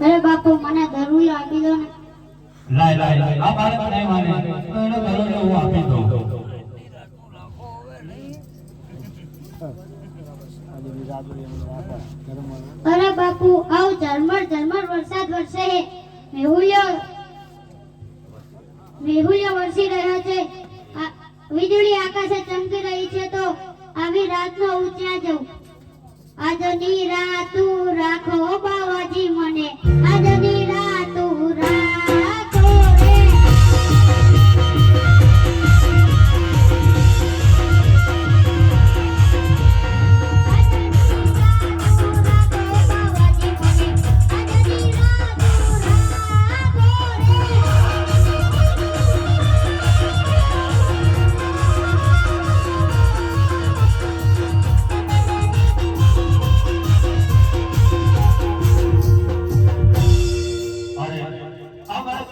અરે બાપુ મને જરૂર આવ ઝરમર ઝરમર વરસાદ વરસે મેહુલ્યો મેહુલ્યો વરસી રહ્યા છે. રાતનો હું ત્યાં જઉં આજની રાતું